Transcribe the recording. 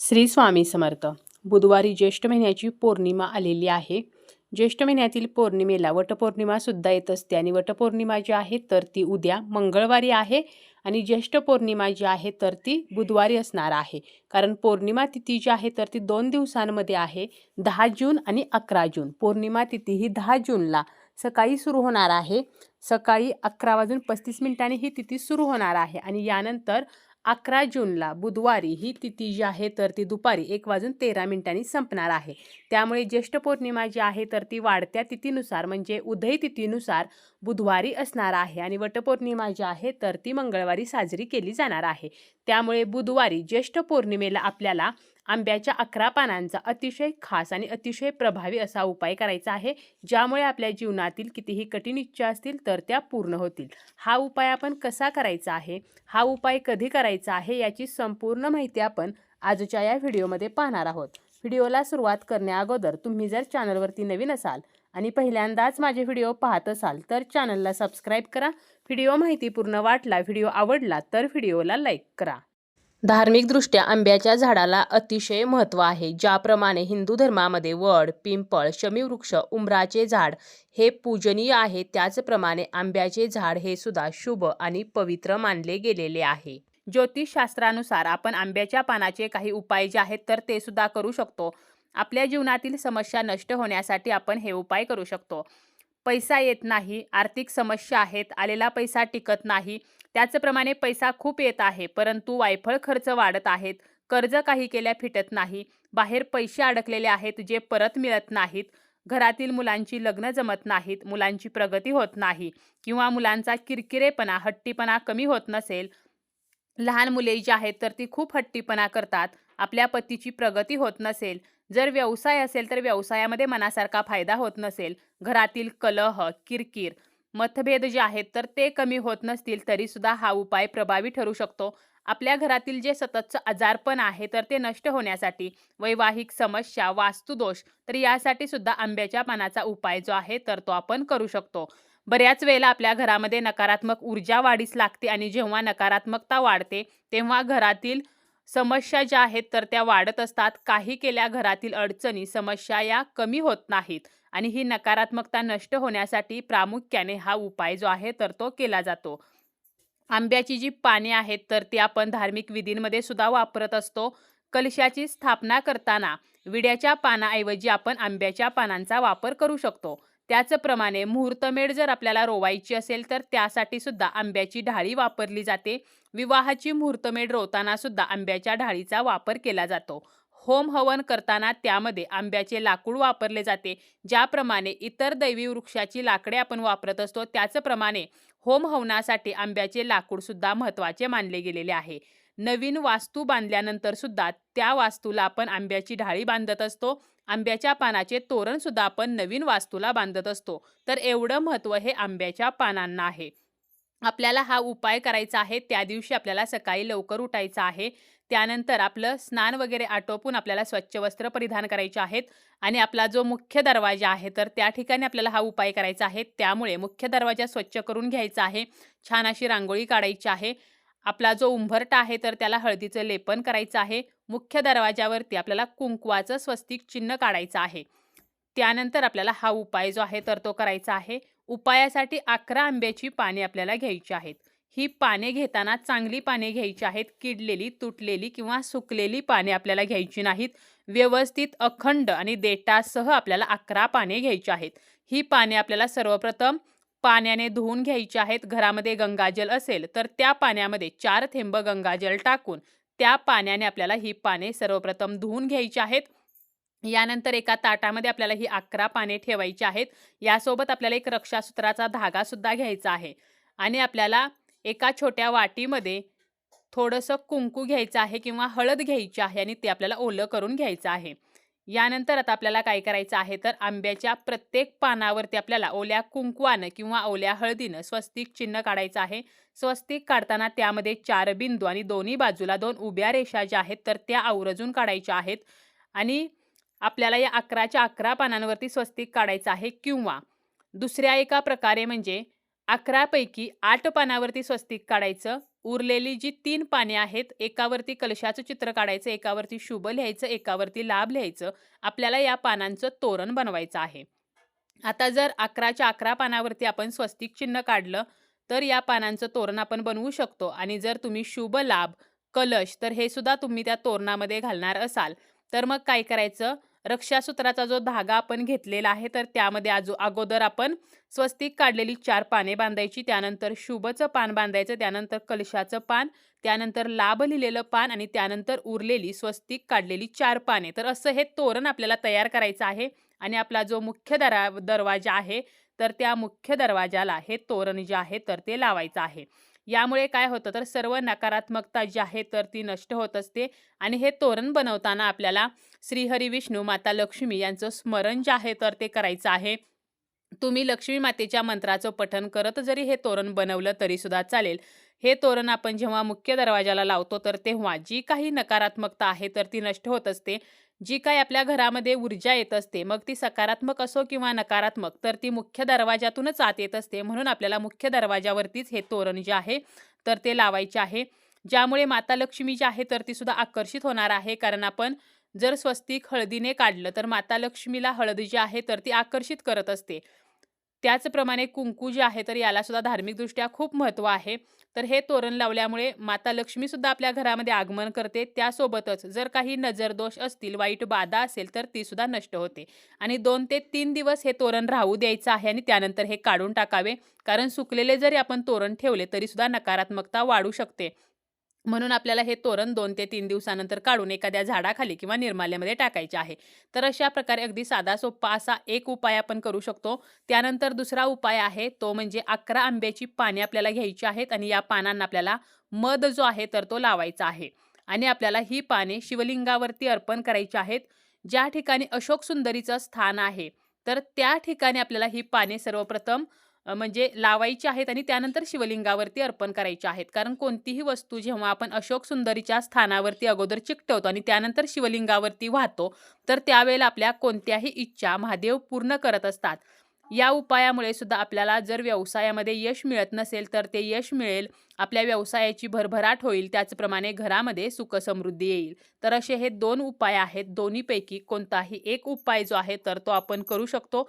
श्री स्वामी समर्थ. बुधवारी ज्येष्ठ महिन्याची पौर्णिमा आलेली आहे. ज्येष्ठ महिन्यातील पौर्णिमेला वटपौर्णिमासुद्धा येत असते आणि वटपौर्णिमा जी आहे तर ती उद्या मंगळवारी आहे आणि ज्येष्ठ पौर्णिमा जी आहे तर ती बुधवारी असणार आहे. कारण पौर्णिमा तिथी जी आहे तर ती दोन दिवसांमध्ये आहे दहा जून आणि अकरा जून. पौर्णिमा तिथी ही दहा जूनला सकाळी सुरू होणार आहे. सकाळी अकरा वाजून पस्तीस मिनिटांनी ही तिथी सुरू होणार आहे आणि यानंतर अकरा जूनला बुधवारी ही तिथी जी आहे तर ती दुपारी एक वाजून तेरा मिनिटांनी संपणार आहे. त्यामुळे ज्येष्ठ पौर्णिमा जी आहे तर ती वाढत्या तिथीनुसार म्हणजे उदय तिथीनुसार बुधवारी असणार आहे आणि वटपौर्णिमा जी आहे तर ती मंगळवारी साजरी केली जाणार आहे. त्यामुळे बुधवारी ज्येष्ठ पौर्णिमेला आपल्याला आंब्याच्या अकरा पानांचा अतिशय खास आणि अतिशय प्रभावी असा उपाय करायचा आहे ज्यामुळे आपल्या जीवनातील कितीही कठीण इच्छा असतील तर त्या पूर्ण होतील. हा उपाय आपण कसा करायचा आहे? हा उपाय कधी करायचा आहे? याची संपूर्ण माहिती आपण आजच्या या व्हिडिओमध्ये पाहणार आहोत. व्हिडिओला सुरुवात करण्याअगोदर तुम्ही जर चॅनलवरती नवीन असाल आणि पहिल्यांदाच माझे व्हिडिओ पाहत असाल तर चॅनलला सबस्क्राईब करा. व्हिडिओ माहितीपूर्ण वाटला व्हिडिओ आवडला तर व्हिडिओला लाईक करा. धार्मिकदृष्ट्या आंब्याच्या झाडाला अतिशय महत्त्व आहे ज्याप्रमाणे हिंदू धर्मामध्ये वड पिंपळ शमीवृक्ष उंबराचे झाड हे पूजनीय आहे. त्याचप्रमाणे आंब्याचे झाड हे सुद्धा शुभ आणि पवित्र मानले गेलेले आहे. ज्योतिषशास्त्रानुसार आपण आंब्याच्या पानाचे काही उपाय जे आहेत तर ते सुद्धा करू शकतो. आपल्या जीवनातील समस्या नष्ट होण्यासाठी आपण हे उपाय करू शकतो. पैसा येत नाही आर्थिक समस्या आहेत आलेला पैसा टिकत नाही त्याचप्रमाणे पैसा खूप येत आहे परंतु वायफळ खर्च वाढत आहेत कर्ज काही केल्या फिटत नाही बाहेर पैसे अडकलेले आहेत जे परत मिळत नाहीत घरातील मुलांची लग्न जमत नाहीत मुलांची प्रगती होत नाही किंवा मुलांचा किरकिरेपणा हट्टीपणा कमी होत नसेल. लहान मुले जी आहेत तर ती खूप हट्टीपणा करतात आपल्या पतीची प्रगती होत नसेल जर व्यवसाय असेल तर व्यवसायामध्ये मनासारखा फायदा होत नसेल. घरातील कलह किरकिर मतभेद जे आहेत तर ते कमी होत नसतील तरीसुद्धा हा उपाय प्रभावी ठरू शकतो. आपल्या घरातील जे सततचं आजारपण आहे तर ते नष्ट होण्यासाठी वैवाहिक समस्या वास्तुदोष तर यासाठी सुद्धा आंब्याच्या पानाचा उपाय जो आहे तर तो आपण करू शकतो. बऱ्याच वेळेला आपल्या घरामध्ये नकारात्मक ऊर्जा वाढीस लागते आणि जेव्हा नकारात्मकता वाढते तेव्हा घरातील समस्या ज्या आहेत तर त्या वाढत असतात. काही केल्या घरातील अडचणी समस्या या कमी होत नाहीत आणि ही नकारात्मकता नष्ट होण्यासाठी प्रामुख्याने हा उपाय जो आहे तर तो केला जातो. आंब्याची जी पाने आहेत तर ती आपण धार्मिक विधींमध्ये सुद्धा वापरत असतो. कलशाची स्थापना करताना विड्याच्या पानाऐवजी आपण आंब्याच्या पानांचा वापर करू शकतो. त्याचप्रमाणे मुहूर्तमेढ जर आपल्याला रोवायची असेल तर त्यासाठी सुद्धा आंब्याची ढाळी वापरली जाते. विवाहाची मुहूर्तमेढ रोवताना सुद्धा आंब्याच्या ढाळीचा वापर केला जातो. होम हवन करताना त्यामध्ये आंब्याचे लाकूड वापरले जाते. ज्याप्रमाणे इतर दैवी वृक्षाची लाकडे आपण वापरत असतो त्याचप्रमाणे होम हवनासाठी आंब्याचे लाकूडसुद्धा महत्त्वाचे मानले गेलेले आहे. नवीन वास्तू बांधल्यानंतर सुद्धा त्या वास्तूला आपण आंब्याची ढाळी बांधत असतो. आंब्याच्या पानाचे तोरण सुद्धा आपण नवीन वास्तूला बांधत असतो. तर एवढं महत्त्व हे आंब्याच्या पानांना आहे. आपल्याला हा उपाय करायचा आहे. त्या दिवशी आपल्याला सकाळी लवकर उठायचं आहे. त्यानंतर आपलं स्नान वगैरे आटोपून आपल्याला स्वच्छ वस्त्र परिधान करायचे आहेत. आणि आपला जो मुख्य दरवाजा आहे तर त्या ठिकाणी आपल्याला हा उपाय करायचा आहे. त्यामुळे मुख्य दरवाजा स्वच्छ करून घ्यायचा आहे. छान अशी रांगोळी काढायची आहे. आपला जो उंभरटा आहे तर त्याला हळदीचं लेपन करायचं आहे. मुख्य दरवाजावरती आपल्याला कुंकवाचं स्वस्तिक चिन्ह काढायचं आहे. त्यानंतर आपल्याला हा उपाय जो आहे तर तो करायचा आहे. उपायासाठी अकरा आंब्याची पाने आपल्याला घ्यायची आहेत. ही पाने घेताना चांगली पाने घ्यायची आहेत. किडलेली तुटलेली किंवा सुकलेली पाने आपल्याला घ्यायची नाहीत. व्यवस्थित अखंड आणि देटासह आपल्याला अकरा पाने घ्यायची आहेत. ही पाने आपल्याला सर्वप्रथम पाण्याने धुवून घ्यायचे आहेत घरामध्ये गंगाजल असेल तर त्या पाण्यामध्ये चार थेंब गंगाजल टाकून त्या पाण्याने आपल्याला ही पाने सर्वप्रथम धुवून घ्यायची आहेत. यानंतर एका ताटामध्ये आपल्याला ही अकरा पाने ठेवायची आहेत. यासोबत आपल्याला एक रक्षासूत्राचा धागा सुद्धा घ्यायचा आहे. आणि आपल्याला एका छोट्या वाटीमध्ये थोडंसं कुंकू घ्यायचं आहे किंवा हळद घ्यायची आहे आणि ते आपल्याला ओलं करून घ्यायचं आहे. यानंतर आता आपल्याला काय करायचं आहे तर आंब्याच्या प्रत्येक पानावरती आपल्याला ओल्या कुंकवानं किंवा ओल्या हळदीनं स्वस्तिक चिन्ह काढायचं आहे. स्वस्तिक काढताना त्यामध्ये चार बिंदू आणि दोन्ही बाजूला दोन उभ्या रेषा ज्या आहेत तर त्या आवरजून काढायच्या आहेत. आणि आपल्याला या अकराच्या अकरा पानांवरती स्वस्तिक काढायचं आहे किंवा दुसऱ्या एका प्रकारे म्हणजे अकरापैकी आठ पानावरती स्वस्तिक काढायचं उरलेली जी तीन पाने आहेत एकावरती कलशाचं चित्र काढायचं एकावरती शुभ लिहायचं एकावरती लाभ लिहायचं आपल्याला या पानांचं तोरण बनवायचं आहे. आता जर अकराच्या अकरा पानावरती आपण स्वस्तिक चिन्ह काढलं तर या पानांचं तोरण आपण बनवू शकतो. आणि जर तुम्ही शुभ लाभ कलश तर हे सुद्धा तुम्ही त्या तोरणामध्ये घालणार असाल. तर मग काय करायचं? रक्षासूत्राचा जो धागा आपण घेतलेला आहे तर त्यामध्ये आजो अगोदर आपण स्वस्तिक काढलेली चार पाने बांधायची त्यानंतर शुभचं पान बांधायचं त्यानंतर कलशाचं पान त्यानंतर लाभ लिहिलेलं पान आणि त्यानंतर उरलेली स्वस्तिक काढलेली चार पाने. तर असं हे तोरण आपल्याला तयार करायचं आहे आणि आपला जो मुख्य दरा दरवाजा आहे तर त्या मुख्य दरवाजाला हे तोरण जे आहे तर ते लावायचं आहे. यामुळे काय होतं तर सर्व नकारात्मकता जी आहे तर ती नष्ट होत असते. आणि हे तोरण बनवताना आपल्याला श्रीहरी विष्णू माता लक्ष्मी यांचं स्मरण जे आहे तर ते करायचं आहे. तुम्ही लक्ष्मी मातेच्या मंत्राचं पठण करत जरी हे तोरण बनवलं तरीसुद्धा चालेल. हे तोरण आपण जेव्हा मुख्य दरवाजाला लावतो तर तेव्हा जी काही नकारात्मकता आहे तर ती नष्ट होत असते. जी काही आपल्या घरामध्ये ऊर्जा येत असते मग ती सकारात्मक असो किंवा नकारात्मक तर ती मुख्य दरवाजातूनच आत येत असते. म्हणून आपल्याला मुख्य दरवाजावरतीच हे तोरण जे आहे तर ते लावायचे आहे. ज्यामुळे माता लक्ष्मी जी आहे तर ती सुद्धा आकर्षित होणार आहे. कारण आपण जर स्वस्तिक हळदीने काढलं तर माता लक्ष्मीला हळद जी आहे तर ती आकर्षित करत असते. त्याचप्रमाणे कुंकू जे आहे तर याला सुद्धा धार्मिकदृष्ट्या खूप महत्त्व आहे. तर हे तोरण लावल्यामुळे माता लक्ष्मीसुद्धा आपल्या घरामध्ये आगमन करते. त्यासोबतच जर काही नजरदोष असतील वाईट बाधा असेल तर ती सुद्धा नष्ट होते. आणि दोन ते तीन दिवस हे तोरण राहू द्यायचं आहे आणि त्यानंतर हे काढून टाकावे. कारण सुकलेले जरी आपण तोरण ठेवले तरीसुद्धा नकारात्मकता वाढू शकते. म्हणून आपल्याला हे तोरण दोन ते तीन दिवसानंतर काढून एखाद्या झाडाखाली किंवा निर्माल्यामध्ये टाकायचे आहे. तर अशा प्रकारे अगदी साधा सोपा असा एक उपाय आपण करू शकतो. त्यानंतर दुसरा उपाय आहे तो म्हणजे अकरा आंब्याची पाने आपल्याला घ्यायची आहेत आणि या पानांना आपल्याला मध जो आहे तर तो लावायचा आहे. आणि आपल्याला ही पाने शिवलिंगावरती अर्पण करायची आहेत. ज्या ठिकाणी अशोक सुंदरीचं स्थान आहे तर त्या ठिकाणी आपल्याला ही पाने सर्वप्रथम म्हणजे लावायची आहेत आणि त्यानंतर शिवलिंगावरती अर्पण करायची आहेत. कारण कोणतीही वस्तू जेव्हा आपण अशोक सुंदरीच्या स्थानावरती अगोदर चिकटवतो आणि त्यानंतर शिवलिंगावरती वाहतो तर त्यावेळेला आपल्या कोणत्याही इच्छा महादेव पूर्ण करत असतात. या उपायामुळे सुद्धा आपल्याला जर व्यवसायामध्ये यश मिळत नसेल तर ते यश मिळेल. आपल्या व्यवसायाची भरभराट होईल. त्याचप्रमाणे घरामध्ये सुखसमृद्धी येईल. तर असे हे दोन उपाय आहेत. दोन्हीपैकी कोणताही एक उपाय जो आहे तर तो आपण करू शकतो.